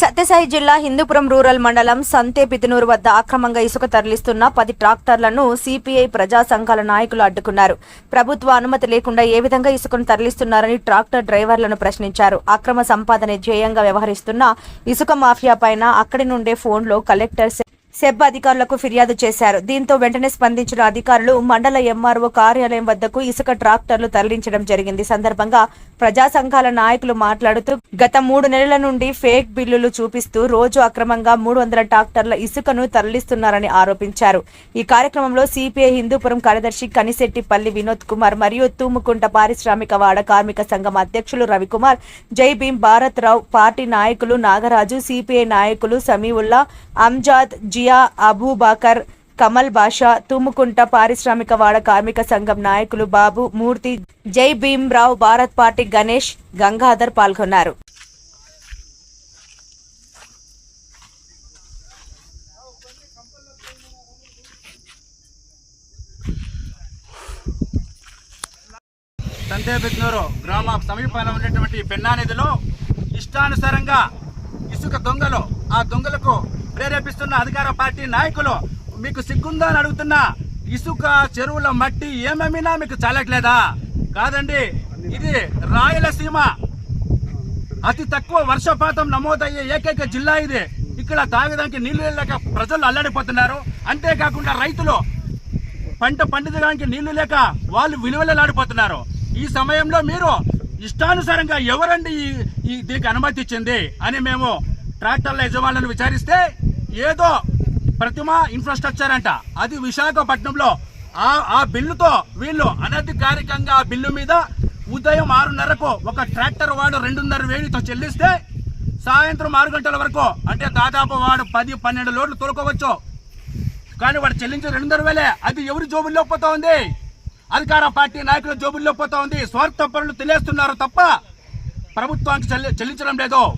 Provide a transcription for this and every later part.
సత్యసాయి జిల్లా హిందూపురం రూరల్ మండలం సంతే పితినూరు వద్ద అక్రమంగా ఇసుక తరలిస్తున్న పది ట్రాక్టర్లను సిపిఐ ప్రజా సంఘాల నాయకులు అడ్డుకున్నారు. ప్రభుత్వ అనుమతి లేకుండా ఏ విధంగా ఇసుకను తరలిస్తున్నారని ట్రాక్టర్ డ్రైవర్లను ప్రశ్నించారు. అక్రమ సంపాదన ధ్యేయంగా వ్యవహరిస్తున్న ఇసుక మాఫియా పైన అక్కడి నుండే ఫోన్లో కలెక్టర్ సెబ్ అధికారులకు ఫిర్యాదు చేశారు. దీంతో వెంటనే స్పందించిన అధికారులు మండల ఎంఆర్ఓ కార్యాలయం వద్దకు ఇసుక ట్రాక్టర్లు తరలించడం జరిగింది. సందర్భంగా ప్రజా సంఘాల నాయకులు మాట్లాడుతూ గత మూడు నెలల నుండి ఫేక్ బిల్లులు చూపిస్తూ రోజు అక్రమంగా మూడు వందల ట్రాక్టర్ల ఇసుకను తరలిస్తున్నారని ఆరోపించారు. ఈ కార్యక్రమంలో సిపిఐ హిందూపురం కార్యదర్శి కనిశెట్టిపల్లి వినోద్ కుమార్ మరియు తూముకుంట పారిశ్రామిక వాడ కార్మిక సంఘం అధ్యక్షులు రవికుమార్ జై భీం భారత్ రావు పార్టీ నాయకులు నాగరాజు సిపిఐ నాయకులు సమీవుల్లా అంజాద్ జియా అబూబాకర్ కమల్ బాషా తుమ్ముకుంట పారిశ్రామిక వాడ కార్మిక సంఘం నాయకులు బాబు మూర్తి జై భీమ్రావు భారత్ పార్టీ గణేష్ గంగాధర్ పాల్గొన్నారు. సంతేబెత్నూరు గ్రామ సమీపంలో ఉన్నటువంటి పెన్నా నదిలో ఇష్టానుసారంగా ఇసుక దొంగలు. ఆ దొంగలకు ప్రేరేపిస్తున్న అధికార పార్టీ నాయకులు మీకు సిగ్గుందా అని అడుగుతున్నా ఇసుక చెరువుల మట్టి ఏమేమినా మీకు చాలట్లేదా? కాదండి ఇది రాయలసీమ. అతి తక్కువ వర్షపాతం నమోదయ్యే ఏకైక జిల్లా ఇది. ఇక్కడ తాగడానికి నీళ్ళు లేక ప్రజలు అల్లాడిపోతున్నారు. అంతేకాకుండా రైతులు పంట పండించడానికి నీళ్ళు లేక వాళ్ళు విలువలలాడిపోతున్నారు. ఈ సమయంలో మీరు ఇష్టానుసారంగా ఎవరండి ఈ దీనికి అనుమతి ఇచ్చింది అని మేము ట్రాక్టర్ల యజమానులను విచారిస్తే ఏదో ప్రతిమ ఇన్ఫ్రాస్ట్రక్చర్ అంట. అది విశాఖపట్నంలో ఆ ఆ బిల్లుతో వీళ్ళు అనధికారికంగా ఆ బిల్లు మీద ఉదయం ఆరున్నరకు ఒక ట్రాక్టర్ వాడు రెండున్నర వేడితో చెల్లిస్తే సాయంత్రం ఆరు గంటల వరకు అంటే దాదాపు వాడు పది పన్నెండు లోడ్లు తోలుకోవచ్చు. కానీ వాడు చెల్లించి రెండున్నర వేలే. అది ఎవరి జోబుల్లో పోతా ఉంది? అధికార పార్టీ నాయకుల జోబుల్లో పోతా ఉంది. స్వార్థ పనులు తెలియస్తున్నారు తప్ప ప్రభుత్వానికి చెల్లి- చెల్లించడం లేదు.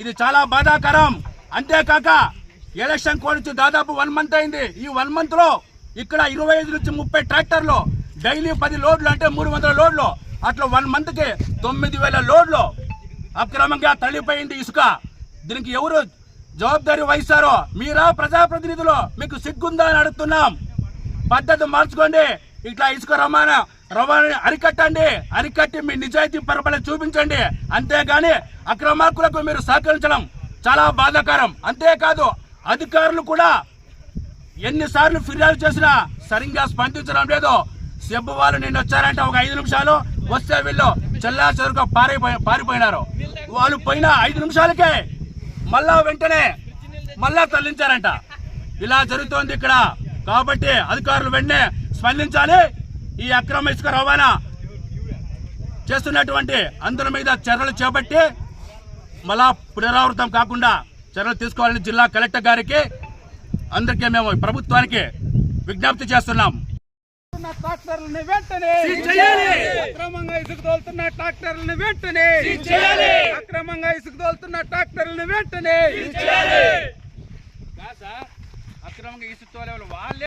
ఇది చాలా బాధాకరం. అంతేకాక ఎలక్షన్ కోడ్ వచ్చి దాదాపు వన్ మంత్ అయింది. ఈ వన్ మంత్లో ఇక్కడ ఇరవై ఐదు నుంచి ముప్పై ట్రాక్టర్లు డైలీ పది లోడ్లు అంటే మూడు వందల లోడ్లు. అట్లా వన్ మంత్కి తొమ్మిది వేల లోడ్లు అక్రమంగా తల్లిపోయింది ఇసుక. దీనికి ఎవరు జవాబ్దారి వహిస్తారో? మీరా ప్రజాప్రతినిధులు. మీకు సిగ్గుందా అని అడుగుతున్నాం. పద్ధతి మార్చుకోండి. ఇట్లా ఇసుక రవాణా రవాణా అరికట్టండి. అరికట్టి మీ నిజాయితీ పరపల చూపించండి. అంతేగాని అక్రమార్కులకు మీరు సహకరించడం చాలా బాధాకరం. అంతేకాదు అధికారులు కూడా ఎన్నిసార్లు ఫిర్యాదు చేసినా సరిగ్గా స్పందించడం లేదు. సెబ్బు వాళ్ళు నిన్న వచ్చారంటే ఒక ఐదు నిమిషాలు. వస్తే వీళ్ళు చెల్లా చెరుగా పారిపోయి పారిపోయినారు. వాళ్ళు పోయిన ఐదు నిమిషాలకే మళ్ళా వెంటనే మళ్ళా తరలించారంట. ఇలా జరుగుతోంది ఇక్కడ. కాబట్టి అధికారులు వెంటనే స్పందించాలి. ఈ అక్రమ ఇసుక రవాణా చేస్తున్నటువంటి అందరి మీద చర్యలు చేపట్టి మళ్ళా పునరావృతం కాకుండా చర్యలు తీసుకోవాలని జిల్లా కలెక్టర్ గారికి అందరికీ మేము ప్రభుత్వానికి విజ్ఞప్తి చేస్తున్నాం. ట్రాక్టర్లను వెంటనే అక్రమంగా ఇసుక తోలుతున్న ట్రాక్టర్లను వెంటనే అక్రమంగా ఇసుక తోలుతున్న ట్రాక్టర్లను వెంటనే అక్రమంగా ఇసుక వాళ్ళే